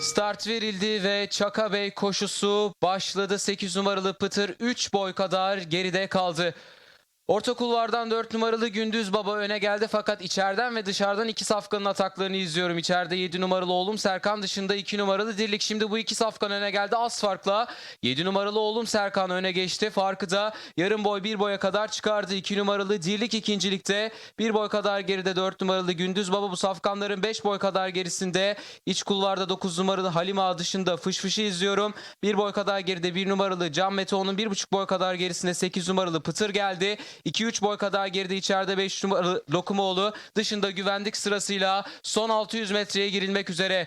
Start verildi ve Çaka Bey koşusu başladı. 8 numaralı Pıtır 3 boy kadar geride kaldı. Orta kulvardan 4 numaralı Gündüz Baba öne geldi fakat içeriden ve dışarıdan iki safkanın ataklarını izliyorum. İçeride 7 numaralı oğlum Serkan dışında 2 numaralı Dirlik. Şimdi bu iki safkan öne geldi az farkla. 7 numaralı oğlum Serkan öne geçti. Farkı da yarım boy 1 boya kadar çıkardı. 2 numaralı Dirlik ikincilikte. 1 boy kadar geride 4 numaralı Gündüz Baba bu safkanların 5 boy kadar gerisinde. İç kulvarda 9 numaralı Halima dışında fış fışı izliyorum. 1 boy kadar geride 1 numaralı Can Meteo'nun 1,5 boy kadar gerisinde 8 numaralı Pıtır geldi. 2-3 boy kadar geride içeride 5 numaralı Lokumoğlu dışında güvenlik sırasıyla son 600 metreye girilmek üzere.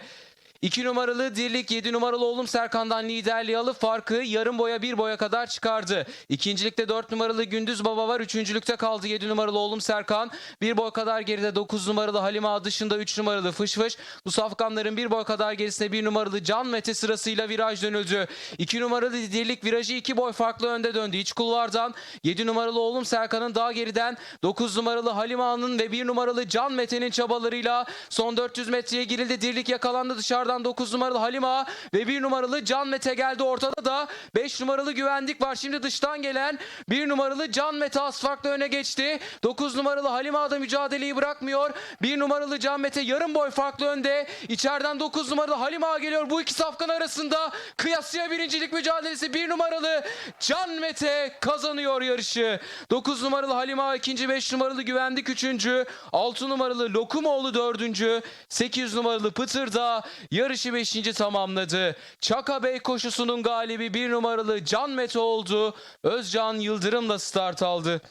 2 numaralı Dirlik 7 numaralı oğlum Serkan'dan liderliği alıp farkı yarım boya 1 boya kadar çıkardı. İkincilikte 4 numaralı Gündüz Baba var. Üçüncülükte kaldı 7 numaralı oğlum Serkan. 1 boy kadar geride 9 numaralı Halima dışında 3 numaralı Fış Fış. Bu safkanların 1 boy kadar gerisinde 1 numaralı Can Mete sırasıyla viraj dönüldü. 2 numaralı Dirlik virajı 2 boy farklı önde döndü. İç kulvardan 7 numaralı oğlum Serkan'ın daha geriden 9 numaralı Halima'nın ve 1 numaralı Can Mete'nin çabalarıyla son 400 metreye girildi. Dirlik yakalandı dışarıdan 9 numaralı Halima ve 1 numaralı Can Mete geldi. Ortada da 5 numaralı güvenlik var. Şimdi dıştan gelen 1 numaralı Can Mete az öne geçti. 9 numaralı Halima da mücadeleyi bırakmıyor. 1 numaralı Can Mete yarım boy farklı önde. İçeriden 9 numaralı Halima geliyor. Bu iki safkan arasında kıyasıya birincilik mücadelesi 1 numaralı Can Mete kazanıyor yarışı. 9 numaralı Halima ikinci, 5 numaralı güvenlik üçüncü, 6 numaralı Lokumoğlu dördüncü, 8 numaralı Pıtır da yarışı 5. tamamladı. Çaka Bey koşusunun galibi 1 numaralı Can Mete oldu. Özcan Yıldırım'la start aldı.